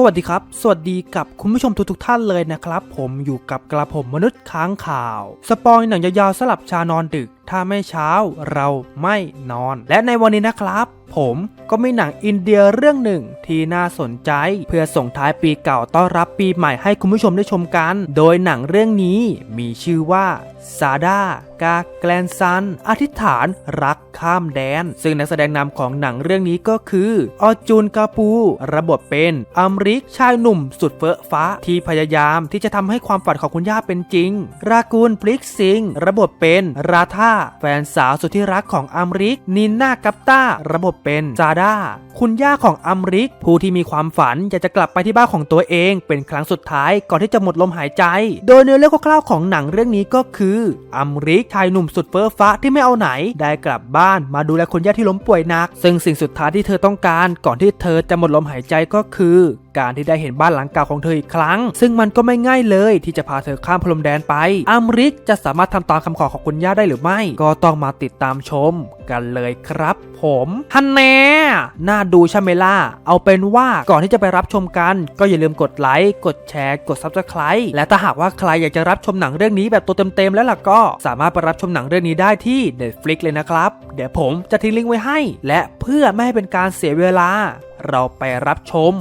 สวัสดีครับ สวัสดีกับคุณผู้ชมทุกๆท่านเลยนะครับ ผมอยู่กับกระผมมนุษย์ค้างข่าว สปอยหนังยาวๆสลับชานอนดึก ถ้าไม่เช้าเราไม่นอน และในวันนี้นะครับ ผมก็มีหนังอินเดียเรื่องหนึ่งที่น่าสนใจ เพื่อส่งท้ายปีเก่าต้อนรับปีใหม่ให้คุณผู้ชมได้ชมกัน โดยหนังเรื่องนี้มีชื่อว่าซาดากาแกลนซัน อธิษฐานรักข้ามแดน ซึ่งนักแสดงนำของหนังเรื่องนี้ก็คืออจูนกาปู ระบบเป็นอมริกชายหนุ่มสุดเฟ้อฟ้า ที่พยายามที่จะทำให้ความฝันของคุณย่าเป็นจริง รากูลพลิกซิง ระบบเป็นราธาแฟนสาวสุดที่รักของอัมริก นินนากัปตาระบบเป็นซาดาคุณย่าของอัมริก ผู้ที่มีความฝันอยากจะกลับไปที่บ้านของตัวเอง เป็นครั้งสุดท้ายก่อนที่จะหมดลมหายใจ โดยเนื้อเรื่องคร่าวๆของหนังเรื่องนี้ก็คืออัมริกชายหนุ่มสุดเฟ้อฟ้าที่ไม่เอาไหน ได้กลับบ้านมาดูแลคุณย่าที่ล้มป่วยหนัก ซึ่งสิ่งสุดท้ายที่เธอต้องการ ก่อนที่เธอจะหมดลมหายใจก็คือการที่ได้เห็นบ้านหลังเก่าของเธออีกครั้ง ซึ่งมันก็ไม่ง่ายเลยที่จะพาเธอข้ามพรมแดนไปอัมริกจะสามารถทำตามคำขอของคุณย่าได้หรือไม่ก็ต้องมาติดตามชมกันเลยครับผมฮันแน่น่าดูใช่ไหมล่ะ เอาเป็นว่าก่อนที่จะไปรับชมกัน ก็อย่าลืมกดไลค์ กดแชร์ กด Subscribe และถ้าหากว่าใครอยากจะรับชมหนังเรื่องนี้แบบตัวเต็มๆแล้วล่ะก็สามารถไปรับชมหนังเรื่องนี้ได้ที่ Netflix เลยนะครับ เดี๋ยวผมจะทิ้งลิงก์ไว้ให้ และเพื่อไม่ให้เป็นการเสียเวลา เราไปรับชม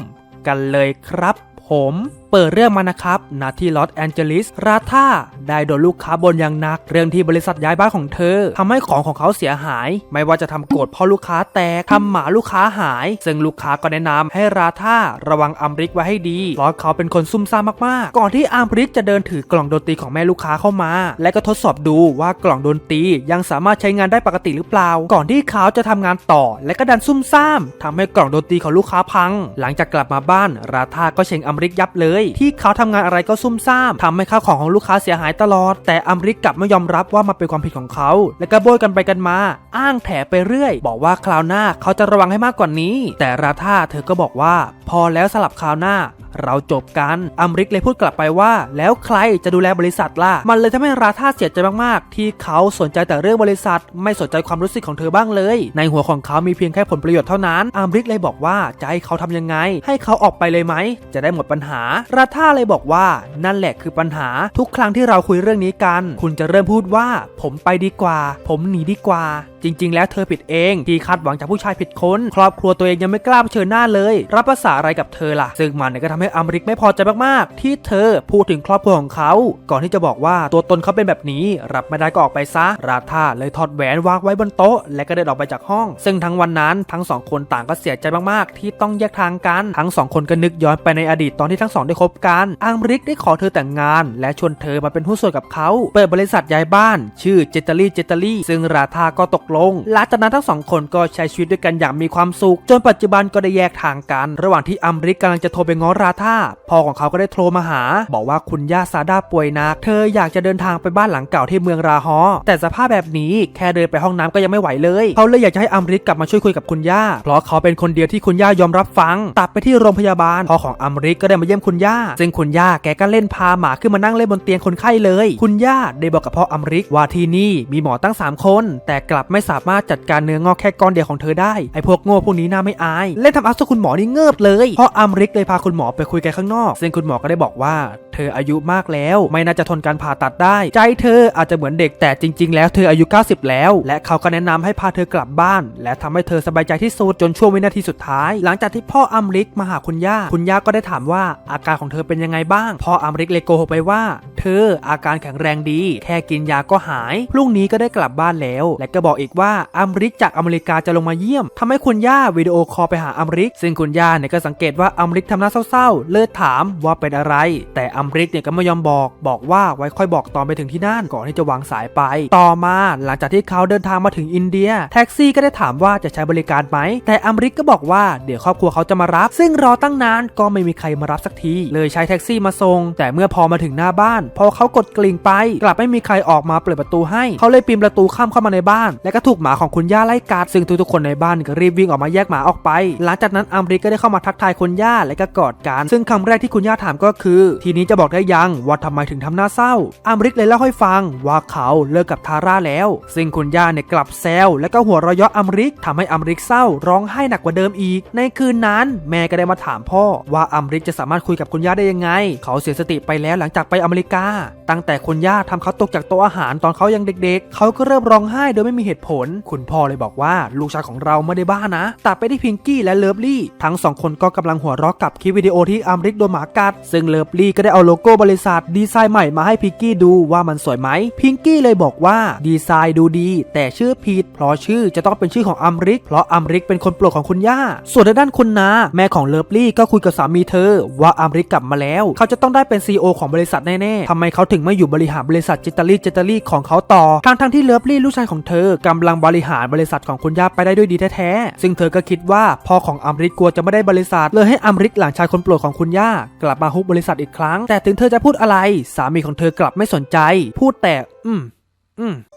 กันเลยครับผมเปิดเรื่องมานะครับนาที่ลอสแอนเจลิส ราธาได้โดนลูกค้าบนอย่างหนัก เรื่องที่บริษัทย้ายบ้านของเธอทำให้ของของเขาเสียหาย ไม่ว่าจะทำโกรธเพ่อลูกค้าแตกทำหมาลูกค้าหาย ซึ่งลูกค้าก็แนะนำให้ราธาระวังอัมริกไว้ให้ดีเพราะเขาเป็นคนซุ่มซ่ามมากๆ ก่อนที่อัมริกจะเดินถือกล่องดนตรีของแม่ลูกค้าเข้ามา และก็ทดสอบดูว่ากล่องดนตรียังสามารถใช้งานได้ปกติหรือเปล่า ก่อนที่เขาจะทำงานต่อ และก็ดันซุ่มซ่ามทำให้กล่องดนตรีของลูกค้าพัง หลังจากกลับมาบ้านราธาก็เชงอัมริกยับเลยที่เขาทำงานอะไรก็ซุ่มซ่ามทำให้ข้าวของของลูกค้าเสียหายตลอด แต่อมริกกลับไม่ยอมรับว่ามันเป็นความผิดของเขา และก็โบยกันไปกันมา อ้างแถไปเรื่อย บอกว่าคราวหน้าเขาจะระวังให้มากกว่านี้ แต่ราธาเธอก็บอกว่า พอแล้วสลับคราวหน้า เราจบกันอัมริกเลยพูดกลับไปว่า แล้วใครจะดูแลบริษัทล่ะ มันเลยทำให้ราธาเสียใจมากๆ ที่เขาสนใจแต่เรื่องบริษัท ไม่สนใจความรู้สึกของเธอบ้างเลย ในหัวของเขามีเพียงแค่ผลประโยชน์เท่านั้นอัมริกเลยบอกว่าจะให้เขาทำยังไง ให้เขาออกไปเลยไหม จะได้หมดปัญหา ราธาเลยบอกว่า นั่นแหละคือปัญหาทุกครั้งที่เราคุยเรื่องนี้กัน คุณจะเริ่มพูดว่า ผมไปดีกว่า ผมหนีดีกว่า จริง ๆ แล้วเธอผิดเองที่คาดหวังจากผู้ชายผิดคน ครอบครัวตัวเองยังไม่กล้าเผชิญหน้าเลย รับภาษาอะไรกับเธอล่ะ ซึ่งมันเนี่ยก็ทำให้อมริกไม่พอใจมากๆ ที่เธอพูดถึงครอบครัวของเขา ก่อนที่จะบอกว่าตัวตนเขาเป็นแบบนี้ รับไม่ได้ก็ออกไปซะ ราธาเลยถอดแหวนวางไว้บนโต๊ะ และก็เดินออกไปจากห้อง ซึ่งทั้งวันนั้นทั้งสองคนต่างก็เสียใจมากๆ ที่ต้องแยกทางกัน ทั้งสองคนก็นึกย้อนไปในอดีตตอนที่ทั้งสองได้คบกันอัมริกได้ขอเธอแต่งงาน และชวนเธอมาเป็นหุ้นส่วนกับเขา เปิดบริษัทย้ายบ้าน ชื่อเจตารี่เจตารี่ซึ่งราธาก็ตกลงหลังจากนั้นทั้งสองคนก็ใช้ชีวิตด้วยกันอย่างมีความสุข จนปัจจุบันก็ได้แยกทางกัน ระหว่างที่อมริกกำลังจะโทรไปง้อราธาพ่อของเขาก็ได้โทรมาหา บอกว่าคุณย่าซาดาป่วยหนัก เธออยากจะเดินทางไปบ้านหลังเก่าที่เมืองราฮอ แต่สภาพแบบนี้แค่เดินไปห้องน้ำก็ยังไม่ไหวเลย เขาเลยอยากจะให้อัมริกกลับมาช่วยคุยกับคุณย่า เพราะเขาเป็นคนเดียวที่คุณย่ายอมรับฟัง ตัดไปที่โรงพยาบาลพ่อของอัมริกก็ได้มาเยี่ยมคุณย่า ซึ่งคุณย่าแกก็เล่นพาหมาขึ้นมานั่งเล่นบนเตียงคนไข้เลย คุณย่าได้บอกกับพ่ออัมริกว่าที่นี่มีหมอตั้ง 3 คน แต่กลับไม่สามารถจัดการเนื้องอกแค่ก้อนเดียวของเธอได้ไอ้พวกโง่พวกนี้น่าไม่อายเล่นทำเอาซะคุณหมอนี่เงิบเลยพ่ออัมริกเลยพาคุณหมอไปคุยกันข้างนอก ซึ่งคุณหมอก็ได้บอกว่า เธออายุมากแล้ว ไม่น่าจะทนการผ่าตัดได้ ใจเธออาจจะเหมือนเด็กแต่จริง ๆ แล้วเธออายุ 90 แล้ว และเขาก็แนะนำให้พาเธอกลับบ้าน และทำให้เธอสบายใจที่สุดจนช่วงวินาทีสุดท้าย หลังจากที่พ่ออัมริกมาหาคุณย่า คุณย่าก็ได้ถามว่าอาการของเธอเป็นยังไงบ้าง พ่ออัมริกเลยโกหกไปว่า เธออาการแข็งแรงดี แค่กินยาก็หาย พรุ่งนี้ก็ได้กลับบ้านแล้ว และก็บอกอีกว่าอัมริกจากอเมริกาจะลงมาเยี่ยมทำให้คุณย่าวิดีโอคอลไปหาอัมริก ซึ่งคุณย่าเนี่ยก็สังเกตว่าอัมริกทำหน้าเศร้าๆ เลยถามว่าเป็นอะไร แต่อัมริกเนี่ยก็ไม่ยอมบอก บอกว่าไว้ค่อยบอกตอนไปถึงที่นั่นก่อนที่จะวางสายไป ต่อมาหลังจากที่เขาเดินทางมาถึงอินเดีย แท็กซี่ก็ได้ถามว่าจะใช้บริการไหม แต่อัมริกก็บอกว่าเดี๋ยวครอบครัวเขาจะมารับ ซึ่งรอตั้งนานก็ไม่มีใครมารับสักที เลยใช้แท็กซี่มาส่ง แต่เมื่อพอมาถึงหน้าบ้าน พอเขากดกลิ่งไป กลับไม่มีใครออกมาเปิดประตูให้ เขาเลยปีนประตูข้ามเข้ามาในบ้าน และก็ถูกหมาของคุณย่าไล่กัด ซึ่งทุกๆคนในบ้านก็รีบวิ่งออกมาแยกหมาออกไป หลังจากนั้นอัมริกก็ได้เข้ามาทักทายคุณย่าและก็กอดกัน ซึ่งคำแรกที่คุณย่าถามก็คือ ทีนี้จะบอกได้ยังว่าทำไมถึงทำหน้าเศร้าอัมริกเลยเล่าให้ฟังว่าเขาเลิกกับทาร่าแล้ว ซึ่งคุณย่าเนี่ยกลับแซวและก็หัวเราะเยาะอัมริกทำให้อัมริกเศร้าร้องไห้หนักกว่าเดิมอีก ในคืนนั้น แม่ก็ได้มาถามพ่อว่าอัมริกจะสามารถคุยกับคุณย่าได้ยังไง เขาเสียสติไปแล้วหลังจากไปอเมริกา ตั้งแต่คุณย่าทำเขาตกจากโต๊ะอาหารตอนเขายังเด็ก ๆ เขาก็เริ่มร้องไห้โดยไม่มีเหตุผล คุณพ่อเลยบอกว่าลูกชายของเราไม่ได้บ้านะตัดไปที่พิงกี้และเลิฟลี่ทั้งสองคนก็กำลังหัวเราะกับคลิปวิดีโอที่อัมริกโดนหมากัด ซึ่งเลิฟลี่ก็ได้เอาโลโก้บริษัทดีไซน์ใหม่มาให้พิงกี้ดูว่ามันสวยไหม พิงกี้เลยบอกว่าดีไซน์ดูดี แต่ชื่อผิดเพราะชื่อจะต้องเป็นชื่อของอัมริก เพราะอัมริกเป็นคนโปรดของคุณย่า ส่วนทางด้านคุณนาแม่ของเลิฟลี่ก็คุยกับสามีเธอ ว่าอัมริกกลับมาแล้ว เขาจะต้องได้เป็นซีอของบริษัทแน่ๆทำไมเขาถึงไม่อยู่บริหารบริษัทจิตตาลี่จิตตาลี่ของเขาต่อทั้งทั้งๆที่เลิฟลี่ลูกชายของเธอกำลังบริหารบริษัทของคุณย่าไปได้ด้วยดีแท้ๆซึ่งเธอก็คิดว่าพ่อของอัมริกกลัวจะไม่ได้บริษัทเลยให้อัมริกหลานชายคนโปรดของคุณย่ากลับมาฮุบบริษัทอีกครั้งแต่ถึงเธอจะพูดอะไร สามีของเธอกลับไม่สนใจ พูดแต่ อืม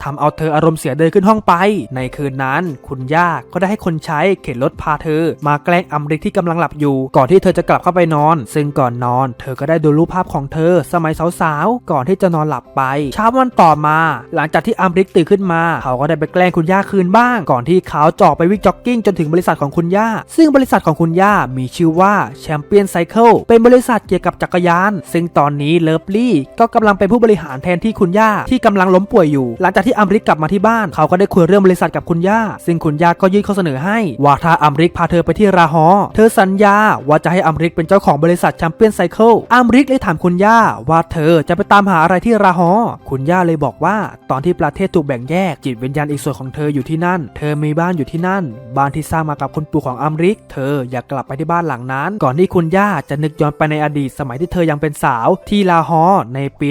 ทำเอาเธออารมณ์เสียเดินขึ้นห้องไป ในคืนนั้น คุณย่าก็ได้ให้คนใช้เข็นรถพาเธอ มาแกล้งอัมริกที่กำลังหลับอยู่ ก่อนที่เธอจะกลับเข้าไปนอน ซึ่งก่อนนอน เธอก็ได้ดูรูปภาพของเธอ สมัยสาวๆ ก่อนที่จะนอนหลับไป เช้าวันต่อมา หลังจากที่อัมริกตื่นขึ้นมา เขาก็ได้ไปแกล้งคุณย่าคืนบ้าง ก่อนที่เขาจะออกไปวิ่งจ็อกกิ้งจนถึงบริษัทของคุณย่า ซึ่งบริษัทของคุณย่ามีชื่อว่าแชมเปี้ยนไซเคิลเป็นบริษัทเกี่ยวกับจักรยาน ซึ่งตอนนี้เลิฟลี่ก็กำลังเป็นผู้บริหารแทนที่คุณย่าที่กำลังล้มป่วยอยู่หลังจากที่อัมริกกลับมาที่บ้านเขาก็ได้คุยเรื่องบริษัทกับคุณย่า ซึ่งคุณย่าก็ยื่นข้อเสนอให้ ว่าถ้าอัมริกพาเธอไปที่ราฮอเธอสัญญาว่าจะให้อัมริกเป็นเจ้าของบริษัทแชมเปี้ยนไซเคิลอัมริกเลยถามคุณย่าว่าเธอจะไปตามหาอะไรที่ราฮอคุณย่าเลยบอกว่า ตอนที่ประเทศถูกแบ่งแยกจิตวิญญาณอีกส่วนของเธออยู่ที่นั่น เธอมีบ้านอยู่ที่นั่น บ้านที่สร้างมากับคุณปู่ของอัมริก เธออยากกลับไปที่บ้านหลังนั้น ก่อนที่คุณย่าจะนึกย้อนไปในอดีตสมัยที่เธอยังเป็นสาวที่ลาฮอในปี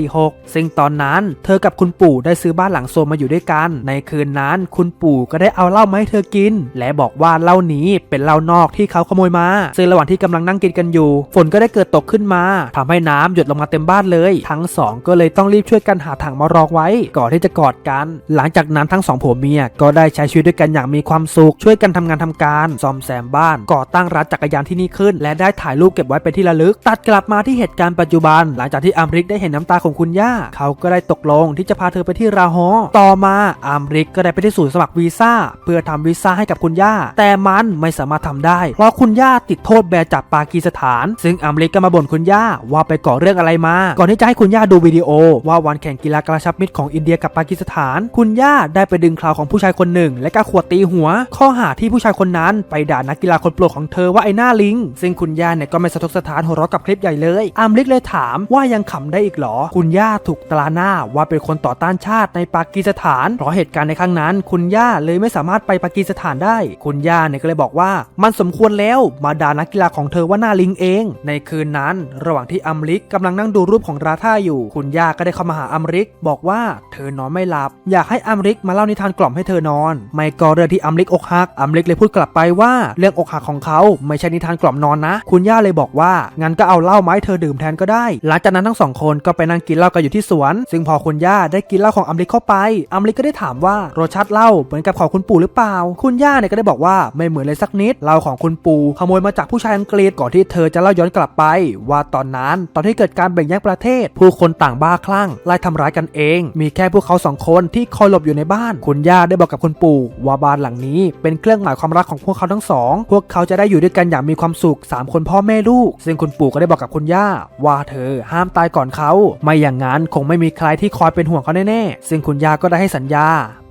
1946 ซึ่งตอนนั้นเธอกับคุณปู่ได้ซื้อบ้านหลังโซมมาอยู่ด้วยกัน ในคืนนั้นคุณปู่ก็ได้เอาเหล้ามาให้เธอกิน และบอกว่าเหล้านี้เป็นเหล้านอกที่เขาขโมยมา ซึ่งระหว่างที่กำลังนั่งกินกันอยู่ ฝนก็ได้เกิดตกขึ้นมาทำให้น้ำหยดลงมาเต็มบ้านเลย ทั้งสองก็เลยต้องรีบช่วยกันหาถังมารองไว้ ก่อนที่จะกอดกัน หลังจากนั้นทั้งสองผัวเมียก็ได้ใช้ชีวิตด้วยกันอย่างมีความสุข ช่วยกันทำงานทำการซ่อมแซมบ้าน ก่อตั้งร้านจักรยานที่นี่ขึ้น และได้ถ่ายรูปเก็บไว้เป็นที่ระลึก ตัดกลับมาที่เหตุการณ์ปัจจุบัน หลังจากที่อัมริกได้เห็นน้ำตาของคุณย่า เขาก็ได้ตกลงที่จะพาเธอไปที่ราฮอต่อมาอัมริกก็ได้ไปที่ศูนย์สมัครวีซ่าเพื่อทำวีซ่าให้กับคุณย่า แต่มันไม่สามารถทำได้ เพราะคุณย่าติดโทษแบนจากปากีสถาน ซึ่งอัมริกก็มาบ่นคุณย่าว่าไปก่อเรื่องอะไรมา ก่อนที่จะให้คุณย่าดูวิดีโอ ว่าวันแข่งกีฬากระชับมิตรของอินเดียกับปากีสถาน คุณย่าได้ไปดึงคราวของผู้ชายคนหนึ่ง และก็ขวดตีหัว ข้อหาที่ผู้ชายคนนั้นไปด่านักกีฬาคนโปรดของเธอว่าไอ้หน้าลิง ซึ่งคุณย่าเนี่ยก็ไม่สะทกสถานหัวเราะกับคลิปใหญ่เลยอัมริกเลยถามว่ายังขำได้อีกหรอ คุณย่าถูกตราหน้าว่าเป็นคนต่อต้านชาติในปากีสถาน เพราะเหตุการณ์ในครั้งนั้น คุณย่าเลยไม่สามารถไปปากีสถานได้ คุณย่าเนี่ยก็เลยบอกว่า มันสมควรแล้วมาด่านักกีฬาของเธอว่าหน้าลิงเอง ในคืนนั้น ระหว่างที่อัมริกกำลังนั่งดูรูปของราธาอยู่ คุณย่าก็ได้เข้ามาหาอัมริก บอกว่าเธอนอนไม่หลับ อยากให้อัมริกมาเล่านิทานกล่อมให้เธอนอน ไม่ก็เรื่องที่อัมริกอกหักอัมริกเลยพูดกลับไปว่าเรื่องอกหักของเขาไม่ใช่นิทานกล่อมนอนนะ คุณย่าเลยบอกว่างั้นก็เอาเหล้าไม้เธอดื่มแทนก็ได้ หลังจากนั้นทั้งสองคนก็ไปนั่งกินเหล้ากันอยู่ที่สวน ซึ่งพอคุณย่าได้กินเหล้าของอัมริกเข้าไป อัมริกก็ได้ถามว่ารสชาติเหล้าเหมือนกับของคุณปู่หรือเปล่า คุณย่าเนี่ยก็ได้บอกว่าไม่เหมือนเลยสักนิดเหล้าของคุณปู่ขโมยมาจากผู้ชายอังกฤษก่อนที่เธอจะเล่าย้อนกลับไป ว่าตอนนั้นตอนที่เกิดการแบ่งแยกประเทศ ผู้คนต่างบ้าคลั่งไล่ทำร้ายกันเอง มีแค่พวกเขาสองคนที่คอยหลบอยู่ในบ้าน คุณย่าได้บอกกับคุณปู่ว่าบ้านหลังนี้เป็นเครื่องหมายความรักของพวกเขาทั้งสอง พวกเขาจะได้อยู่ด้วยกันอย่างมีความสุขสามคนพ่อแม่ลูก ซึ่งคุณปู่ก็ได้บอกกับคุณย่า ว่าเธอห้ามตายก่อนเขา ไม่อย่างนั้นคงไม่มีใครที่คอยเป็นห่วงเขาแน่ๆ ซึ่งคุณย่าก็ได้ให้สัญญา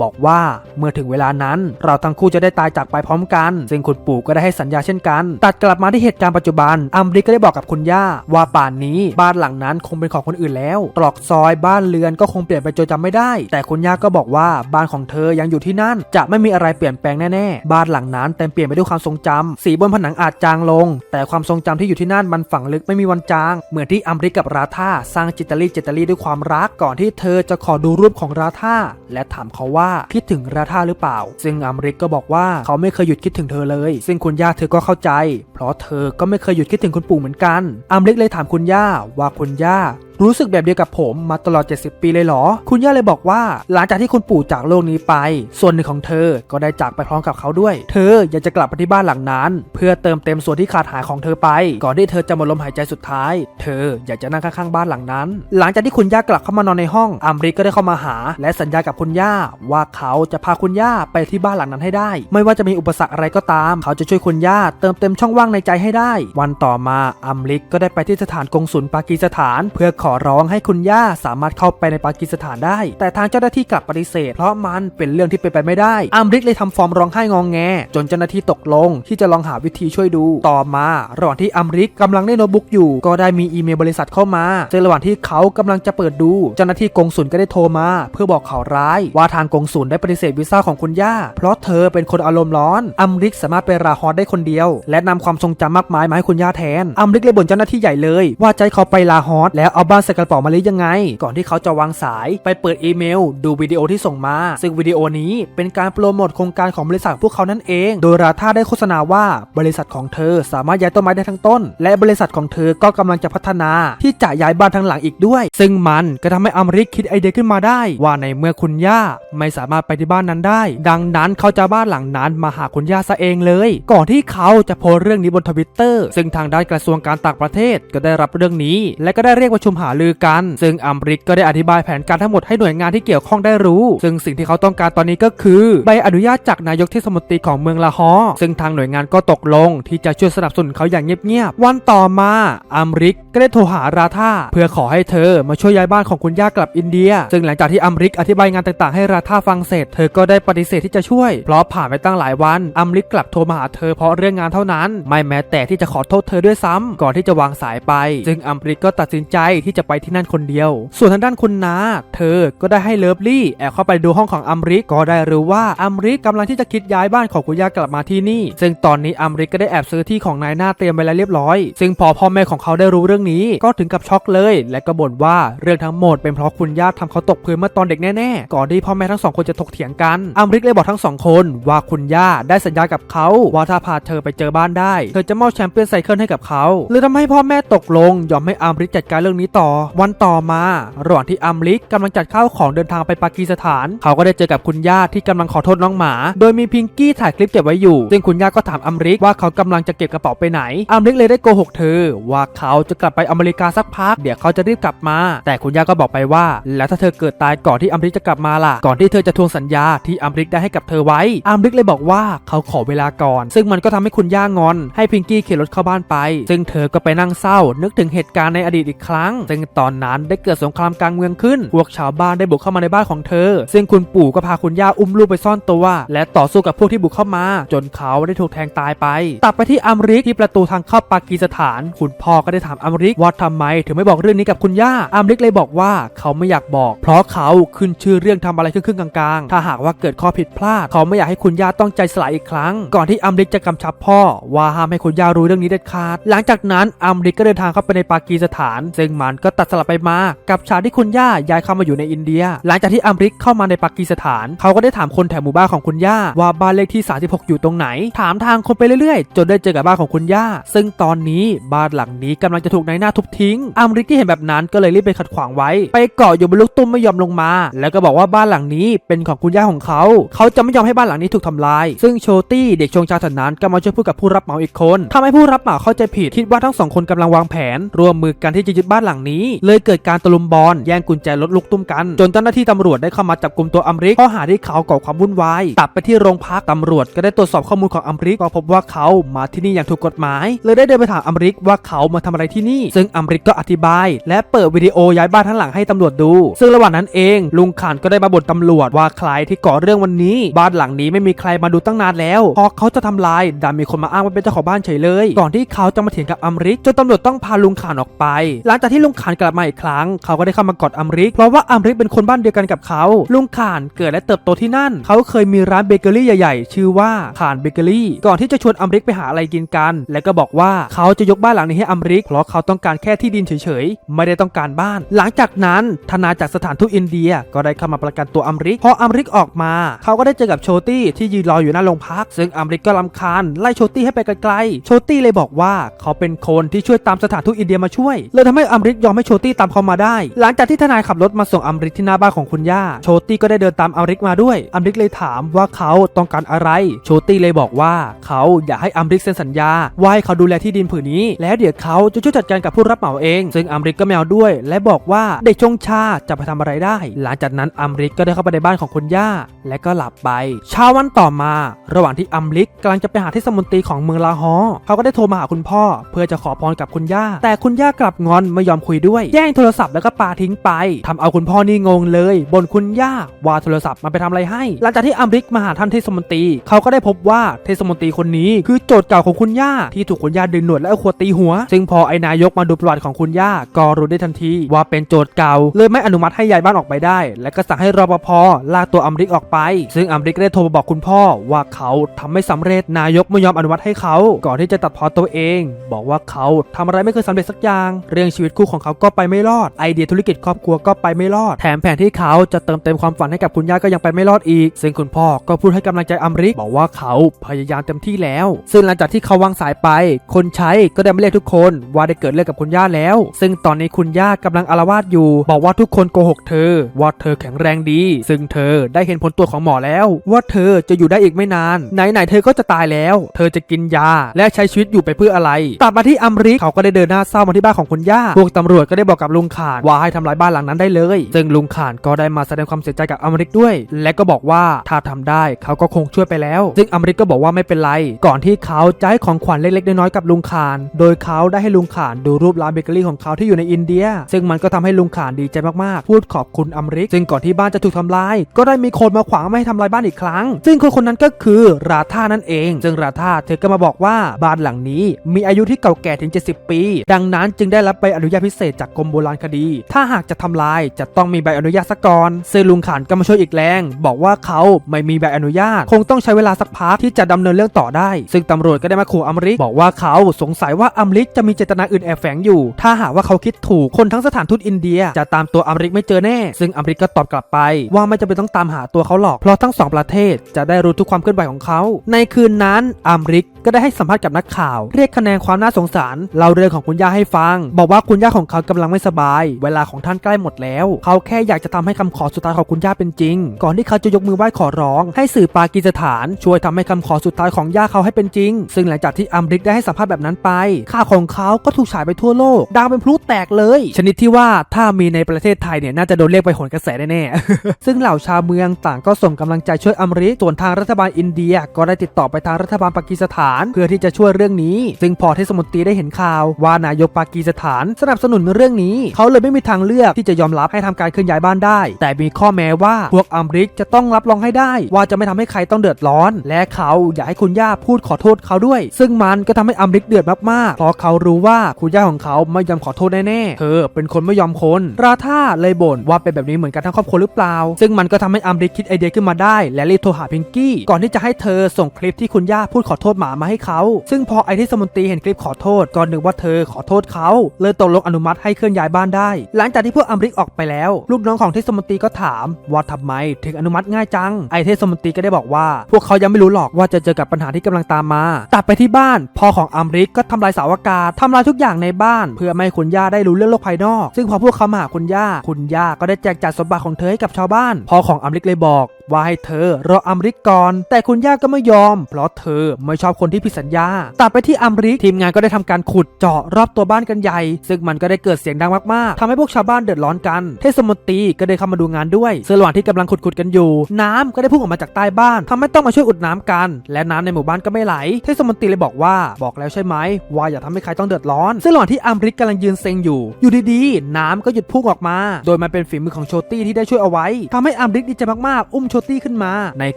บอกว่าเมื่อถึงเวลานั้น เราทั้งคู่จะได้ตายจากไปพร้อมกัน ซึ่งคุณปู่ก็ได้ให้สัญญาเช่นกัน ตัดกลับมาที่เหตุการณ์ปัจจุบัน อัมริกก็ได้บอกกับคุณย่า ว่าป่านนี้บ้านหลังนั้นคงเป็นของคนอื่นแล้ว ตรอกซอยบ้านเรือนก็คงเปลี่ยนไปจนจำไม่ได้ แต่คุณย่าก็บอกว่าบ้านของเธอยังอยู่ที่นั่น จะไม่มีอะไรเปลี่ยนแปลงแน่ๆ บ้านหลังนั้นเต็มเปลี่ยนไปด้วยความทรงจำสีบนผนังอาจจางลง แต่ความทรงจำที่อยู่ที่นั่นมันฝังลึกไม่มีวันจาง เหมือนที่อัมริกกับราธาสร้างจิตตลีจิตตลีด้วยความรักก่อนที่เธอจะขอดูรูปของราธาและถามเขาว่าคิดถึงราธาหรือเปล่า ซึ่งอัมริกก็บอกว่าเขาไม่เคยหยุดคิดถึงเธอเลย ซึ่งคุณย่าเธอก็เข้าใจ เพราะเธอก็ไม่เคยหยุดคิดถึงคุณปู่เหมือนกันอัมริกเลยถามคุณย่าว่าคุณย่ารู้สึกแบบเดียวกับผมมาตลอด 70 ปีเลยเหรอ คุณย่าเลยบอกว่า หลังจากที่คุณปู่จากโลกนี้ไป ส่วนหนึ่งของเธอก็ได้จากไปพร้อมกับเขาด้วย เธออยากจะกลับไปที่บ้านหลังนั้น เพื่อเติมเต็มส่วนที่ขาดหายของเธอไป ก่อนที่เธอจะหมดลมหายใจสุดท้าย เธออยากจะนั่งข้างๆบ้านหลังนั้น หลังจากที่คุณย่ากลับเข้ามานอนในห้องอัมริกก็ได้เข้ามาหา และสัญญากับคุณย่า ว่าเขาจะพาคุณย่าไปที่บ้านหลังนั้นให้ได้ ไม่ว่าจะมีอุปสรรคอะไรก็ตาม เขาจะช่วยคุณย่าเติมเต็มช่องว่างในใจให้ได้ วันต่อมาอัมริกก็ได้ไปที่สถานกงสุลปากีสถาน เพื่อขอร้องให้คุณย่าสามารถเข้าไปในปากีสถานได้ แต่ทางเจ้าหน้าที่กลับปฏิเสธ เพราะมันเป็นเรื่องที่เป็นไปไม่ได้อัมริกเลยทำฟอร์มร้องไห้งองแง จนเจ้าหน้าที่ตกลง ที่จะลองหาวิธีช่วยดู ต่อมาระหว่างที่อัมริกกำลังได้โน้ตบุ๊กอยู่ ก็ได้มีอีเมลบริษัทเข้ามาซึ่งระหว่างที่เขากำลังจะเปิดดู เจ้าหน้าที่กงสุลก็ได้โทรมา เพื่อบอกข่าวร้าย ว่าทางกงสุลได้ปฏิเสธวีซ่าของคุณย่า เพราะเธอเป็นคนอารมณ์ร้อนอัมริกสามารถไปราฮอดได้คนเดียว และนำความทรงจำมากมายมาให้คุณย่าแทนอัมริกเลยบ่นเจ้าหน้าที่ใหญ่เลย ว่าใจเขาไปลาฮอดแล้วเอาบ้านใส่กระเป๋ามาหรือยังไง ก่อนที่เขาจะวางสายไปเปิดอีเมล ดูวิดีโอที่ส่งมา ซึ่งวิดีโอนี้เป็นการโปรโมทโครงการของบริษัทพวกเขานั่นเอง โดยราธาได้โฆษณาว่าบริษัทของเธอสามารถย้ายต้นไม้ได้ทั้งต้น และบริษัทของเธอก็กำลังจะพัฒนาที่จะย้ายบ้านทั้งหลังอีกด้วย ซึ่งมันก็ทำให้อมริกคิดไอเดียขึ้นมาได้ ว่าในเมื่อคุณย่าไม่สามารถไปที่บ้านนั้นได้ ดังนั้นเขาจะบ้านหลังนั้นมาหาคุณย่าซะเองเลย ก่อนที่เขาจะโพสเรื่องนี้บนทวิตเตอร์ซึ่งทางด้านกระทรวงการต่างประเทศก็ได้รับเรื่องนี้ และก็ได้เรียกประชุมหารือกัน ซึ่งอัมริกก็ได้อธิบายแผนการทั้งหมดให้หน่วยงานที่เกี่ยวข้องได้รู้ ซึ่งสิ่งที่เขาต้องการตอนนี้ก็คือใบอนุญาตจากนายกเทศมนตรีของเมืองลาฮอซึ่งทางหน่วยงานก็ตกลง ที่จะช่วยสนับสนุนเขาอย่างเงียบๆวันต่อมาอัมริกก็ได้โทรหาราธาเพื่อขอให้เธอมาช่วยย้ายบ้านของคุณย่ากลับอินเดีย ซึ่งหลังจากที่อัมริกอธิบายงานต่างๆให้ราธาฟังเสร็จ เธอก็ได้ปฏิเสธที่จะช่วย เพราะผ่านไปตั้งหลายวันอัมริกกลับโทรมาหาเธอเพราะเรื่องงานเท่านั้น ไม่แม้แต่ที่จะขอโทษเธอด้วยซ้ำก่อนที่จะวางสายไป ซึ่งอัมริกก็ตัดสินใจที่จะไปที่นั่นคนเดียว ส่วนทางด้านคุณนาเธอก็ได้ให้เลิฟลี่แอบเข้าไปดูห้องของอัมริกก็ได้รู้ว่าอัมริกกำลังที่จะคิดย้ายบ้านของคุณย่ากลับมาที่นี่ ซึ่งตอนนี้อัมริกก็ได้แอบซื้อที่ของนายหน้าเตรียมไว้แล้วเรียบร้อย ซึ่งพอพ่อแม่ของเขาได้รู้เรื่องนี้ ก็ถึงกับช็อกเลย และก็บ่นว่าเรื่องทั้งหมดเป็นเพราะคุณย่าทำเขาตกพื้นเมื่อตอนเด็กแน่ๆ ก่อนที่พ่อแม่ทั้งสองคนจะถกเถียงกันอัมริกเลยบอกทั้งสองคนว่าคุณย่าได้สัญญากับเขาว่าถ้าพาเธอไปเจอบ้านได้ เธอจะมอบแชมเปี้ยนไซเคิลให้กับเขาเลยทำให้พ่อแม่ตกลงยอมให้อัมริกจัดการเรื่องนี้ต่อวันต่อมาระหว่างที่อัมริกกำลังจัดข้าวของเดินทางไปปากีสถาน เขาก็ได้เจอกับคุณย่าที่กำลังขอโทษน้องหมา โดยมีพิงกี้ถ่ายคลิปเก็บไว้อยู่ ซึ่งคุณย่าก็ถามอัมริกว่าเขากำลังจะเก็บกระเป๋าไปไหน อัมริกเลยได้โกหกเธอ ว่าเขาจะกลับไปอเมริกาสักพัก เดี๋ยวเขาจะรีบกลับมา แต่คุณย่าก็บอกไปว่า แล้วถ้าเธอเกิดตายก่อนที่อัมริกจะกลับมาล่ะ ก่อนที่เธอจะทวงสัญญาที่อัมริกได้ให้กับเธอไว้ อัมริกเลยบอกว่าเขาขอเวลาก่อน ซึ่งมันก็ทำให้คุณย่างอน ให้พิงกี้ขี่รถเข้าบ้านไป ซึ่งเธอก็ไปนั่งเศร้า นึกถึงเหตุการณ์ในอดีตอีกครั้งซึ่งตอนนั้นได้เกิดสงครามกลางเมืองขึ้น พวกชาวบ้านได้บุกเข้ามาในบ้านของเธอ ซึ่งคุณปู่ก็พาคุณย่าอุ้มลูกไปซ่อนตัว และต่อสู้กับพวกที่บุกเข้ามา จนเขาได้ถูกแทงตายไป ตัดไปที่อัมริกที่ประตูทางเข้าปากีสถาน คุณพ่อก็ได้ถามอัมริกว่าทำไมถึงไม่บอกเรื่องนี้กับคุณย่า อัมริกเลยบอกว่าเขาไม่อยากบอก เพราะเขาขึ้นชื่อเรื่องทำอะไรครึ่งๆกลางๆ ถ้าหากว่าเกิดข้อผิดพลาด เขาไม่อยากให้คุณย่าต้องใจสลายอีกครั้ง ก่อนที่อัมริกจะกำชับพ่อ ว่าห้ามให้คุณย่ารู้เรื่องนี้เด็ดขาด หลังจากนั้นอัมริกก็เดินทางเข้าไปในปากีสถาน ซึ่งมันก็ตัดสลับไปมากับฉากที่คุณย่าย้ายเข้ามาอยู่ในอินเดีย หลังจากที่อัมริกเข้ามาในปากีสถาน เขาก็ได้ถามคนแถวหมู่บ้านของคุณย่าว่าบ้านเลขที่ 36 อยู่ตรงไหน ถามทางคนไปเรื่อยๆ จนได้เจอกับบ้านของคุณย่า ซึ่งตอนนี้บ้านหลังนี้กำลังจะถูกนายหน้าทุบทิ้งอัมริกที่เห็นแบบนั้นก็เลยรีบไปขัดขวางไว้ ไปเกาะอยู่บนลูกตุ้มไม่ยอมลงมา แล้วก็บอกว่าบ้านหลังนี้เป็นของคุณย่าของเขา เขาจะไม่ยอมให้บ้านหลังนี้ถูกทำลาย ซึ่งโชตี้เด็กชงชาถนั้นก็มาช่วยพูดกับผู้รับเหมาอีกคนทำให้ผู้รับเหมาเข้าใจผิดคิดว่าทั้งสองคนกำลังวางแผน ร่วมมือกันที่จะยึดบ้านหลังนี้เลยเกิดการตะลุมบอลแย่งกุญแจรถลูกตุ้มกัน จนเจ้าหน้าที่ตำรวจได้เข้ามาจับกลุ่มตัวอัมริกข้อหาที่เขาก่อความวุ่นวายตัดไปที่โรงพักตำรวจก็ได้ตรวจสอบข้อมูลของอัมริกก็พบว่าเขามาที่นี่อย่างถูกกฎหมาย เลยได้เดินไปถามอัมริกว่าเขามาทำอะไรที่นี่ ซึ่งอัมริกก็อธิบาย และเปิดวิดีโอย้ายบ้านทั้งหลังให้ตำรวจดู ซึ่งระหว่างนั้นเอง ลุงขานก็ได้มาบ่นตำรวจว่าใครที่ก่อเรื่องวันนี้ บ้านหลังนี้ไม่มีใครมาดูตั้งนานแล้วพอเขาจะทำลายดันมีคนมาอ้างว่าเป็นเจ้าของบ้านเฉยเลย ก่อนที่เขาจะมาเถียงกับอัมริกจนตำรวจต้องพาลุงขานออกไป หลังจากที่ลุงขานกลับมาอีกครั้ง เขาก็ได้เข้ามากอดอัมริก เพราะว่าอัมริกเป็นคนบ้านเดียวกันกับเขา ลุงขานเกิดและเติบโตที่นั่น เขาเคยมีร้านเบเกอรี่ใหญ่ๆ ชื่อว่าขานเบเกอรี่ ก่อนที่จะชวนอัมริกไปหาอะไรกินกัน และก็บอกว่าเขาจะยกบ้านหลังนี้ให้อัมริก เพราะเขาต้องการแค่ที่ดินเฉยๆ ไม่ได้ต้องการบ้าน หลังจากนั้นทนายจากสถานทูตอินเดีย ก็ได้เข้ามาประกันตัวอัมริก พออัมริกออกมา เขาก็ได้เจอกับโชตี้ที่ยืนรออยู่หน้าโรงพัก ซึ่งอัมริกก็รำคาญไล่โชตี้ให้ไปไกลๆ โชตี้เลยบอกว่าเขาเป็นคนที่ช่วยตามสถานทูตอินเดียมาช่วยเลยทำให้อัมริกยอมให้โชตี้ตามเขามาได้ หลังจากที่ทนายขับรถมาส่งอัมริกที่หน้าบ้านของคุณย่า โชตี้ก็ได้เดินตามอัมริกมาด้วย อัมริกเลยถามว่าเขาต้องการอะไร โชตี้เลยบอกว่าเขาอยากให้อัมริกเซ็นสัญญาว่าให้เขาดูแลที่ดินผืนนี้ แล้วเดี๋ยวเขาจะช่วยจัดการกับผู้รับเหมาเอง ซึ่งอัมริกก็ไม่เอาด้วย และบอกว่าเด็กชงชาจะไปทำอะไรได้ หลังจากนั้นอัมริกก็ได้เข้าไปในบ้านของคุณย่า และก็หลับไป เช้าวันต่อมา ระหว่างที่อัมริกกำลังจะไปหาเทศมนตรีของเมืองลาฮอเขาก็ได้โทรมาหาคุณพ่อ เพื่อจะขอพรกับคุณย่า แต่คุณย่ากลับงอนไม่ยอมคุยด้วย แย่งโทรศัพท์แล้วก็ปาทิ้งไปทำเอาคุณพ่อนี่งงเลยบ่นคุณย่าว่าโทรศัพท์มันไปทำอะไรให้ หลังจากที่อัมริกมาหาท่านเทศมนตรีเขาก็ได้พบว่าเทศมนตรีคนนี้คือโจทย์เก่าของคุณย่าที่ถูกคุณย่าดึงหนวดและเอาขวดตีหัว ซึ่งพอไอ้นายกมาดูประวัติของคุณย่าก็รู้ได้ทันทีว่าเป็นโจทย์เก่า เลยไม่อนุมัติให้ย้ายบ้านออกไปได้ และก็สั่งให้รปภลากตัวอัมริกออกไป ซึ่งอัมริกได้โทรมาบอกคุณพ่อว่าเขาทำไม่สำเร็จนายกไม่ยอมอนุมัติให้เขา ก่อนที่จะตัดพอตัวเอง บอกว่าเขาทำอะไรไม่เคยสำเร็จสักอย่าง เรื่องชีวิตคู่ของเขาก็ไปไม่รอด ไอเดียธุรกิจครอบครัวก็ไปไม่รอด แถมแผนที่เขาจะเติมเต็มความฝันให้กับคุณย่าก็ยังไปไม่รอดอีก ซึ่งคุณพ่อก็พูดให้กำลังใจอัมริกบอกว่าเขาพยายามเต็มที่แล้ว ซึ่งหลังจากที่เขาวางสายไป คนใช้ก็ได้มาเรียกทุกคนว่าได้เกิดเรื่องกับคุณย่าแล้ว ซึ่งตอนนี้คุณย่ากำลังอาลวาดอยู่ บอกว่าทุกคนโกหกเธอ ว่าเธอแข็งแรงดี ซึ่งเธอได้เห็นผลตรวจของหมอแล้ว ว่าเธอจะอยู่ได้อีกไม่นาน ไหนๆเธอก็จะตายแล้ว เธอจะกินยาและใช้ชีวิตอยู่ไปเพื่ออะไรตัดมาที่อัมริกเขาก็ได้เดินหน้าเศร้ามาที่บ้านของคุณย่าพวกตำรวจก็ได้บอกกับลุงข่านว่าให้ทำลายบ้านหลังนั้นได้เลย ซึ่งลุงข่านก็ได้มาแสดงความเสียใจกับอัมริกด้วย และก็บอกว่าถ้าทำได้เขาก็คงช่วยไปแล้ว ซึ่งอัมริกก็บอกว่าไม่เป็นไร ก่อนที่เขาจะให้ของขวัญเล็กๆน้อยๆกับลุงข่าน โดยเขาได้ให้ลุงข่านดูรูปร้านเบเกอรี่ของเขาที่อยู่ในอินเดีย ซึ่งมันก็ทำให้ลุงข่านดีใจมากๆ พูดขอบคุณอัมริก ซึ่งก่อนที่บ้านจะถูกทำลาย ก็ได้มีคนมาขวางไม่ให้ทำลายบ้านอีกครั้ง ซึ่งคนคนนั้นก็คือราธานั่นเอง ซึ่งราธาเธอก็มาบอกว่าบ้านหลังนี้ มีอายุที่เก่าแก่ถึง 70 ปี ดังนั้นจึงได้รับใบอนุญาตพิเศษจากกรมโบราณคดี ถ้าหากจะทำลายจะต้องมีใบอนุญาตซะก่อนซึ่งลุงข่านก็มาช่วยอีกแรง บอกว่าเขาไม่มีใบอนุญาต คงต้องใช้เวลาสักพักที่จะดำเนินเรื่องต่อได้ ซึ่งตำรวจก็ได้มาขู่อัมริกบอกว่าเขาสงสัยว่าอัมริกจะมีเจตนาอื่นแอบแฝงอยู่ ถ้าหากว่าเขาคิดถูกคนทั้งสถานทูตอินเดีย จะตามตัวอัมริกไม่เจอแน่ ซึ่งอัมริกก็ตอบกลับไป ว่าไม่จำเป็นต้องตามหาตัวเขาหรอกเพราะทั้งสองประเทศจะได้รู้ทุกความเคลื่อนไหวของเขา ในคืนนั้นอัมริกก็ได้ให้สัมภาษณ์กับนักข่าว เรียกคะแนนความน่าสงสารเล่าเรื่องของคุณย่าให้ฟัง บอกว่าคุณย่าของเขากำลังไม่สบาย เวลาของท่านใกล้หมดแล้ว เขาแค่อยากจะทำให้คำขอสุดท้ายของคุณย่าเป็นจริง ก่อนที่เขาจะยกมือไหว้ขอร้อง ให้สื่อปากีสถาน ช่วยทำให้คำขอสุดท้ายของย่าเขาให้เป็นจริง ซึ่งหลังจากที่อัมริกได้ให้สัมภาษณ์แบบนั้นไปข่าวของเขาก็ถูกฉายไปทั่วโลก ดังเป็นพลุแตกเลย ชนิดที่ว่าถ้ามีในประเทศไทยเนี่ยน่าจะโดนเรียกไปหนกระแสแน่ๆซึ่งเหล่าชาวเมืองต่างก็ส่งกำลังใจช่วยอัมริกส่วนทางรัฐบาลอินเดีย ก็ได้ติดต่อไปทางรัฐบาลปากีสถาน เพื่อที่จะช่วยเรื่องนี้ ซึ่งพอเทศมนตรีได้เห็นข่าวว่านายกปากีสถานสนับสนุนเรื่องนี้ เขาเลยไม่มีทางเลือกที่จะยอมรับให้ทำการเคลื่อนย้ายบ้านได้ แต่มีข้อแม้ว่าพวกอัมริกจะต้องรับรองให้ได้ ว่าจะไม่ทำให้ใครต้องเดือดร้อน และเขาอยากให้คุณย่าพูดขอโทษเขาด้วย ซึ่งมันก็ทำให้อัมริกเดือดมากๆเพราะเขารู้ว่าคุณย่าของเขาไม่ยอมขอโทษแน่ๆเธอเป็นคนไม่ยอมคนราธาเลยบ่นว่าเป็นแบบนี้เหมือนกันทั้งครอบครัวหรือเปล่า ซึ่งมันก็ทำให้อัมริกคิดไอเดียขึ้นมาได้ และรีบโทรหาพิงกี้ก่อนที่จะให้เธอส่งคลิปที่คุณย่าพูดขอโทษหมามาให้เขา ซึ่งพอไอที่สมนตีเห็นคลิปขอโทษก็นึกว่าเธอขอโทษเขาเลยตกลงอนุมัติให้เคลื่อนย้ายบ้านได้ หลังจากที่พวกอัมริกออกไปแล้ว ลูกน้องของเทศมนตรีก็ถาม ว่าทำไมถึงอนุมัติง่ายจัง ไอเทศมนตรีก็ได้บอกว่า พวกเขายังไม่รู้หรอกว่าจะเจอกับปัญหาที่กำลังตามมาตัดไปที่บ้านพ่อของอัมริกก็ทำลายเสาอากาศทำลายทุกอย่างในบ้าน เพื่อไม่ให้คุณย่าได้รู้เรื่องโลกภายนอก ซึ่งพอพวกเขามาหาคุณย่าคุณย่าก็ได้แจกจ่ายสมบัติของเธอให้กับชาวบ้านพ่อของอัมริกเลยบอกว่าให้เธอรออัมริกก่อน แต่คุณย่าก็ไม่ยอม เพราะเธอไม่ชอบคนที่ผิดสัญญาตัดไปที่อัมริกทีมงานก็ได้ทำการขุดเจาะรอบตัวบ้านกันใหญ่ ซึ่งมันก็ได้เกิดเสียงดังมากๆทำให้พวกชาวบ้านเดือดร้อนกัน เทศมนตรีก็ได้เข้ามาดูงานด้วยซึ่งระหว่างที่กำลังขุดๆกันอยู่ น้ำก็ได้พุ่งออกมาจากใต้บ้านทำให้ต้องมาช่วยอุดน้ำกัน และน้ำในหมู่บ้านก็ไม่ไหล เทศมนตรีเลยบอกว่าบอกแล้วใช่ไหมว่าอย่าทำให้ใครต้องเดือดร้อน ซึ่งระหว่างที่อัมริกกำลังยืนเซ็งอยู่ อยู่ดีๆ น้ำก็หยุดพุ่งออกมา โดยมันเป็นฝีมือของโชตี้ที่ได้ช่วยเอาไว้ทำให้อัมริกดีใจมากๆอุ้มโชตี้ขึ้นมา ใน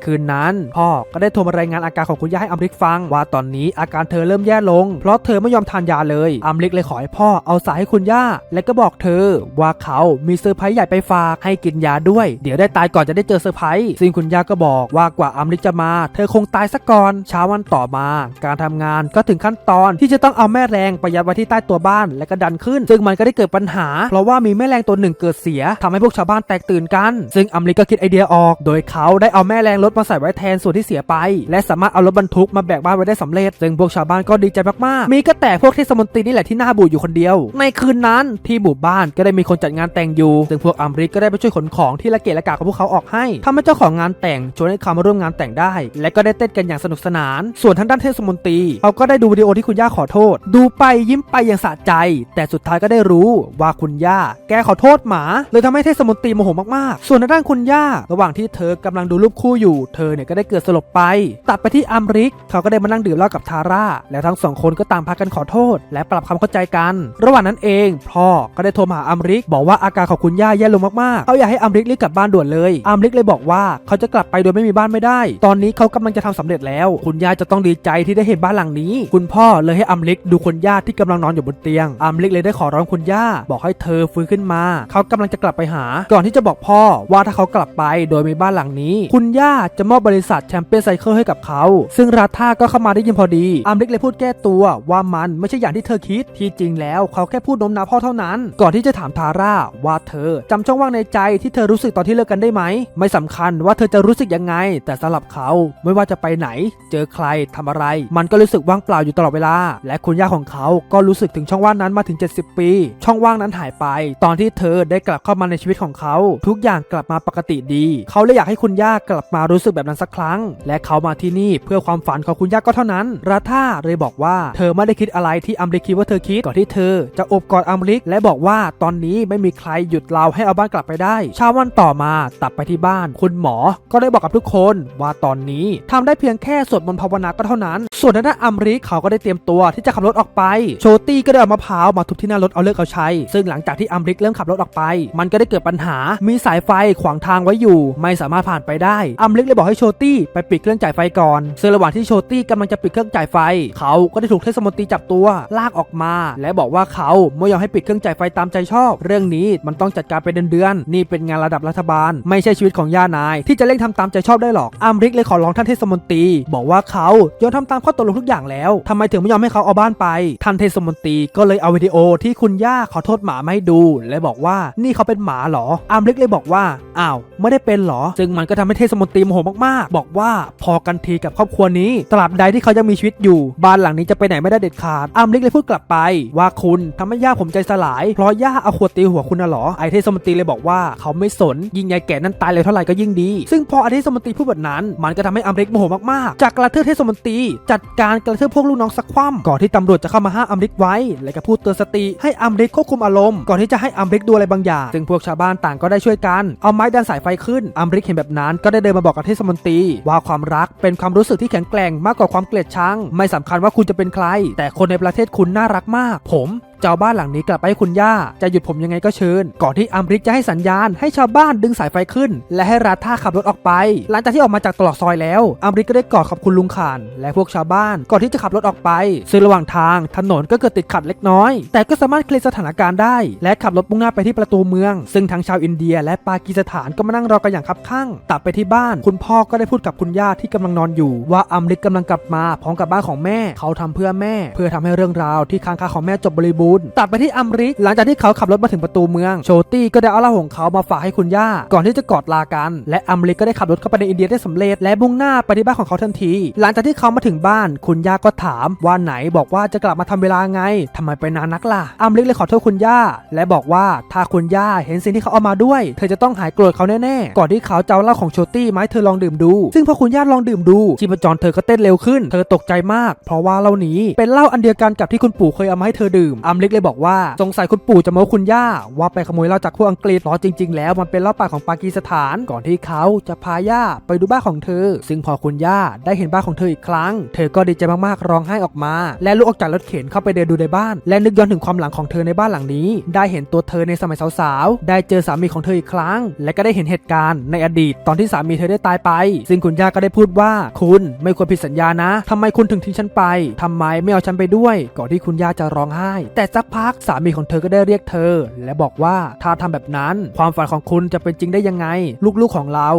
คืนนั้น พ่อก็ได้โทรมารายงานอาการของคุณย่าให้อัมริกฟัง ว่าตอนนี้อาการเธอเริ่มแย่ลง เพราะเธอไม่ยอมทานยาเลยอัมริกเลยขอให้พ่อเอาสายให้คุณย่า และก็บอกเธอ ว่าเขามีเซอร์ไพรส์ใหญ่ไปฝากให้กินยาด้วย เดี๋ยวได้ตายก่อนจะได้เจอเซอร์ไพรส์ซึ่งคุณย่าก็บอกว่ากว่าอัมริกจะมา เธอคงตายซะก่อนเช้าวันต่อมา การทำงานก็ถึงขั้นตอนที่จะต้องเอาแม่แรงไปยัดไว้ที่ใต้ตัวบ้านและก็ดันขึ้น ซึ่งมันก็ได้เกิดปัญหา เพราะว่ามีแม่แรงตัวหนึ่งเกิดเสียทำให้พวกชาวบ้านแตกตื่นกัน ซึ่งอัมริกก็คิดไอเดียออก โดยเขาได้เอาแม่แรงรถมาใส่ไว้แทนส่วนที่เสียไป และสามารถเอารถบรรทุกมาแบกบ้านไว้ได้สำเร็จ ซึ่งพวกชาวบ้านก็ดีใจมากๆ มีก็แต่พวกเทศมนตรีนี่แหละที่หน้าบูดอยู่คนเดียว ในคืนนั้นที่หมู่บ้านก็ได้มีคนจัดงานแต่งอยู่ ซึ่งพวกอัมริกก็ได้ไปช่วยขนของที่ละเกะละกะของพวกเขาออกให้ทำให้เจ้าของงานแต่งชวนให้เขามาร่วมงานแต่งได้ และก็ได้เต้นกันอย่างสนุกสนาน ส่วนทางด้านเทศมนตรีเขาก็ได้ดูวิดีโอที่คุณย่าขอโทษ ดูไปยิ้มไปอย่างสะใจ แต่สุดท้ายก็ได้รู้ว่าคุณย่า แกขอโทษหมาเลยทำให้เทศมนตรีโมโหมากๆ ส่วนทางด้านคุณย่า ระหว่างที่เธอกำลังดูรูปคู่อยู่ เธอเนี่ยก็ได้เกิดสลบไป ตัดไปที่อัมริก เขาก็ได้มานั่งดื่มเหล้ากับทาร่า แล้วทั้งสองคนก็ต่างพากันขอโทษ และปรับความเข้าใจกัน ระหว่างนั้นเอง พ่อก็ได้โทรมาหาอัมริก บอกว่าอาการของคุณย่าแย่ลงมากๆ เขาอยากให้อัมริกรีบกลับบ้านด่วนเลย อัมริกเลยบอกว่าเขาจะกลับไปโดยไม่มีบ้านไม่ได้ ตอนนี้เขากำลังจะทำสำเร็จแล้ว คุณย่าจะต้องดีใจที่ได้เห็นบ้านหลังนี้ คุณพ่อเลยให้อัมริกดูคุณย่าที่กำลังนอนอยู่บนเตียง อัมริกเลยได้ขอร้องคุณย่า บอกให้เธอฟื้นขึ้นมา เขากำลังจะกลับไปหา ก่อนที่จะบอกพ่อว่าถ้าเขากลับไปโดยมีบ้านหลังนี้ คุณย่าจะมอบบริษัทแชมเปี้ยนไซเคิลให้กับเขา ซึ่งราธาก็เข้ามาได้ยินพอดีอัมริกเลยพูดแก้ตัวว่ามันไม่ใช่อย่างที่เธอคิด ที่จริงแล้วเขาแค่พูดโน้มน้าวพ่อเท่านั้น ก่อนที่จะถามทาร่าว่าเธอจำช่องว่างในใจที่เธอรู้สึกตอนที่เลิกกันได้ไหม ไม่สำคัญว่าเธอจะรู้สึกยังไง แต่สำหรับเขาไม่ว่าจะไปไหน เจอใครทำอะไร มันก็รู้สึกว่างเปล่าอยู่ตลอดเวลา และคุณย่าของเขาก็รู้สึกถึงช่องว่างนั้นมาถึง 70 ปี ช่องว่างนั้นหายไป ตอนที่เธอได้กลับเข้ามาในชีวิตของเขา ทุกอย่างกลับมาปกติดี เขาเลยอยากให้คุณย่ากลับมารู้สึกแบบนั้นสักครั้ง และเขามาที่นี่เพื่อความฝันของคุณย่าก็เท่านั้นราธาเลยบอกว่าเธอไม่ได้คิดอะไรที่อัมริกคิดว่าเธอคิดก่อนที่เธอ จะอบกอดอัมริกและบอกว่าตอนนี้ไม่มีใครหยุดเราให้เอาบ้านกลับไปได้เช้าวันต่อมาตัดไปที่บ้าน คุณหมอก็ได้บอกกับทุกคนว่าตอนนี้ทำได้เพียงแค่สวดมนต์ภาวนาก็เท่านั้น ส่วนทางด้านอัมริกเขาก็ได้เตรียมตัวที่จะขับรถออกไป โชตี้ก็ได้เอามะพร้าวมาทุบที่หน้ารถเอาเลิกเอาใช้ ซึ่งหลังจากที่อัมริกเริ่มขับรถออกไป มันก็ได้เกิดปัญหามีสายไฟขวางทางไว้อยู่ ไม่สามารถผ่านไปได้อัมริกเลยบอกให้โชตี้ไปปิดเครื่องจ่ายไฟก่อนซึ่งระหว่างที่โชตี้กำลังจะปิดเครื่องจ่ายไฟ เขาก็ได้ถูกเทศมนตรีจับตัวลากออกมา และบอกว่าเขาไม่ยอมให้ปิดเครื่องจ่ายไฟตามใจชอบ เรื่องนี้มันต้องจัดการเป็นเดือนๆนี่เป็นงานระดับรัฐบาล ไม่ใช่ชีวิตของย่านาย ที่จะเร่งทำตามใจชอบได้หรอกอัมริกเลยขอร้องท่านเทศมนตรีบอกว่าเขายอมทำตามข้อตกลงทุกอย่างแล้วทำไมถึงไม่ยอมให้เขาเอาบ้านไปท่านเทศมนตรีก็เลยเอาวิดีโอที่คุณย่าขอโทษหมามาให้ดู และบอกว่านี่เขาเป็นหมาเหรออัมริกเลยบอกว่าอ้าวไม่ได้เป็นเหรอซึ่งมันก็ทำให้เทศมนตรีโมโหมากๆ บอกว่าพอกันทีกับครอบครัวนี้ตราบใดที่เขายังมีชีวิตอยู่ บ้านหลังนี้จะไปไหนไม่ได้เด็ดขาดอัมริกเลยพูดกลับไป ว่าคุณทำให้ย่าผมใจสลาย เพราะย่าเอาขวดตีหัวคุณน่ะหรอไอเทศมนตรีเลยบอกว่าเขาไม่สนยิงยายแก่นั้นตายเลยเท่าไหร่ก็ยิ่งดี ซึ่งพอไอเทศมนตรีพูดแบบนั้น มันก็ทำให้อัมริกโมโหมากๆ จากกระเทือเทศมนตรีจัดการกระเทือพวกลูกน้องสักคว่ำก่อนที่ตำรวจจะเข้ามาห้ามอัมริกไว้ และก็พูดเตือนสติให้อัมริกควบคุมอารมณ์ก่อนที่จะให้อัมริกดูอะไรบางอย่าง ซึ่งพวกชาวบ้านต่างก็ได้ช่วยกันเอาไม้ดันสายไฟขึ้นอัมริกเห็นแบบนั้นก็ได้เดินมาบอกกับเทศมนตรี ว่าความรักเป็นความรู้สึกที่แข็งแกร่งมากกว่าความเกลียดชัง ไม่สำคัญว่าคุณจะเป็นใคร แต่คนในประเทศคุณน่ารักมาก ผมจะเอาบ้านหลังนี้กลับไปให้คุณย่า จะหยุดผมยังไงก็เชิญ ก่อนที่อัมริกจะให้สัญญาณให้ชาวบ้านดึงสายไฟขึ้น และให้ราธาขับรถออกไป หลังจากที่ออกมาจากตรอกซอยแล้วอัมริกก็ได้กอดขอบคุณลุงขาน และพวกชาวบ้านก่อนที่จะขับรถออกไป ซึ่งระหว่างทางถนนก็เกิดติดขัดเล็กน้อย แต่ก็สามารถเคลียร์สถานการณ์ได้ และขับรถมุ่งหน้าไปที่ประตูเมือง ซึ่งทั้งชาวอินเดีย และปากีสถานก็มานั่งรอกันอย่างคับข้างตัดไปที่บ้าน คุณพ่อก็ได้พูดกับคุณย่าที่กำลังนอนอยู่ ว่าอัมริกกำลังกลับมาพร้อมกับบ้านของแม่ เขาทำเพื่อแม่ เพื่อทำให้เรื่องราวที่ค้างคาของแม่จบบริบูณตัดไปที่อัมริกหลังจากที่เขาขับรถมาถึงประตูเมือง โชตี้ก็ได้เอาเหล้าของเขามาฝากให้คุณย่า ก่อนที่จะกอดลากัน และอัมริกก็ได้ขับรถเข้าไปในอินเดียได้สำเร็จ และมุ่งหน้าไปที่บ้านของเขาทันที หลังจากที่เขามาถึงบ้าน คุณย่าก็ถามว่าไหนบอกว่าจะกลับมาทำเวลาไงทำไมไปนานนักล่ะ อัมริกเลยขอโทษคุณย่า และบอกว่าถ้าคุณย่าเห็นสิ่งที่เขาเอามาด้วย เธอจะต้องหายโกรธเขาแน่ๆ ก่อนที่เขาจะเอาเหล้าของโชตี้มาให้เธอลองดื่มดู ซึ่งพอคุณย่าลองดื่มดูชีพจรเธอก็เต้นเร็วขึ้น เธอตกใจมาก เพราะว่าเหล้านี้เป็นเหล้าอันเดียวกันกับที่คุณปู่เคยเอามาให้เธอดื่มอัมริกเลยบอกว่า สงสัยคุณปู่จะมาว่าคุณย่า ว่าไปขโมยเหล้าจากพวกอังกฤษเพราะจริง ๆ แล้วมันเป็นเหล้าป่าของปากีสถานก่อนที่เขาจะพาย่าไปดูบ้านของเธอ ซึ่งพอคุณย่าได้เห็นบ้านของเธออีกครั้ง เธอก็ดีใจมากๆร้องไห้ออกมา และลุกออกจากรถเข็นเข้าไปเดินดูในบ้าน และนึกย้อนถึงความหลังของเธอในบ้านหลังนี้ ได้เห็นตัวเธอในสมัยสาวๆได้เจอสามีของเธออีกครั้ง และก็ได้เห็นเหตุการณ์ในอดีตตอนที่สามีเธอได้ตายไป ซึ่งคุณย่าก็ได้พูดว่าคุณไม่ควรผิดสัญญานะทำไมคุณถึงทิ้งฉันไปทำไมไม่เอาฉันไปด้วย ก่อนที่คุณย่าจะร้องไห้ แต่สักพักสามีของเธอก็ได้เรียกเธอ และบอกว่าถ้าทำแบบนั้นความฝันของคุณจะเป็นจริงได้ยังไง ลูกๆของเรา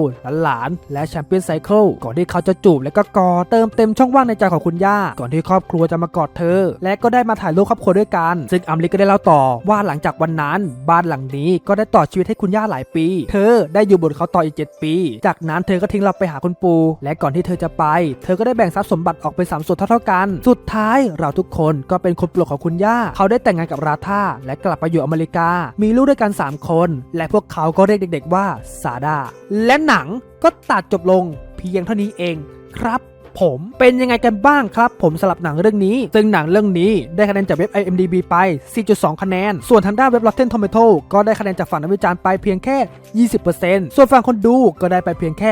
หลานๆและแชมเปี้ยนไซเคิลก่อนที่เขาจะจูบและก็กอดเติมเต็มช่องว่างในใจของคุณย่า ก่อนที่ครอบครัวจะมากอดเธอ และก็ได้มาถ่ายรูปครอบครัวด้วยกัน ซึ่งอัมลิก็ได้เล่าต่อว่าหลังจากวันนั้น บ้านหลังนี้ก็ได้ต่อชีวิตให้คุณย่าหลายปี เธอได้อยู่บนเขาต่ออีก 7 ปี จากนั้นเธอก็ทิ้งเราไปหาคุณปู่และก่อนที่เธอจะไป เธอก็ได้แบ่งทรัพย์สมบัติออกเป็นสามส่วนเท่าๆกัน สุดท้ายเราทุกคนก็เป็นคนโปรดของคุณย่าเขาได้แต่งงานกับราธาและกลับไปอยู่อเมริกา มีลูกด้วยกัน 3 คน และพวกเขาก็เรียกเด็กๆว่าซาดา และหนังก็ตัดจบลงเพียงเท่านี้เองครับผมเป็นยังไงกันบ้างครับ ผมสำหรับหนังเรื่องนี้ ซึ่งหนังเรื่องนี้ได้คะแนนจากเว็บ IMDb ไป 4.2 คะแนน ส่วนทางด้านเว็บ Rotten Tomato ก็ได้คะแนนจากฝั่งนักวิจารณ์ไปเพียงแค่ 20%ส่วนฝั่งคนดูก็ได้ไปเพียงแค่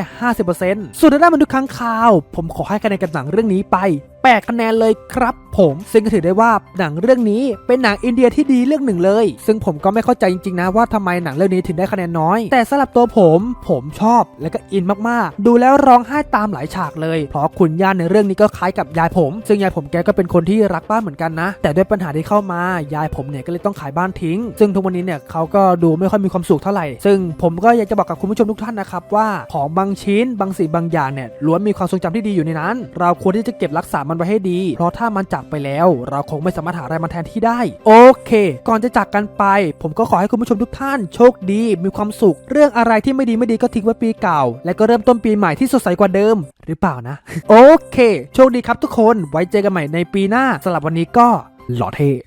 50%ส่วนทางด้านมนุษย์ค้างคาว ผมขอให้คะแนนกับหนังเรื่องนี้ไป 8 คะแนนเลยครับผมซึ่งก็ถือได้ว่าหนังเรื่องนี้เป็นหนังอินเดียที่ดีเรื่องหนึ่งเลย ซึ่งผมก็ไม่เข้าใจจริงๆนะว่าทำไมหนังเรื่องนี้ถึงได้คะแนนน้อย แต่สำหรับตัวผม ผมชอบและก็อินมากๆ ดูแล้วร้องไห้ตามหลายฉากเลย เพราะคุณย่าในเรื่องนี้ก็คล้ายกับยายผม ซึ่งยายผมแกก็เป็นคนที่รักบ้านเหมือนกันนะ แต่ด้วยปัญหาที่เข้ามายายผมเนี่ยก็เลยต้องขายบ้านทิ้ง ซึ่งทุกวันนี้เนี่ยเขาก็ดูไม่ค่อยมีความสุขเท่าไหร่ ซึ่งผมก็อยากจะบอกกับคุณผู้ชมทุกท่านนะครับว่าของบางชิ้นบางสิ่งบางอย่างเนี่ยล้วนมีความทรงจำที่ดีอยู่ในนั้น เราควรที่จะเก็บรักษามันไว้ให้ดี เพราะถ้ามันจากไปแล้ว เราคงไม่สามารถหาอะไรมาแทนที่ได้ โอเค ก่อนจะจากกันไป ผมก็ขอให้คุณผู้ชมทุกท่าน โชคดี มีความสุข เรื่องอะไรที่ไม่ดีไม่ดีก็ทิ้งไว้ปีเก่า และก็เริ่มต้นปีใหม่ที่สดใสกว่าเดิม หรือเปล่านะ โอเค โชคดีครับทุกคน ไว้เจอกันใหม่ในปีหน้าสำหรับวันนี้ก็หล่อเท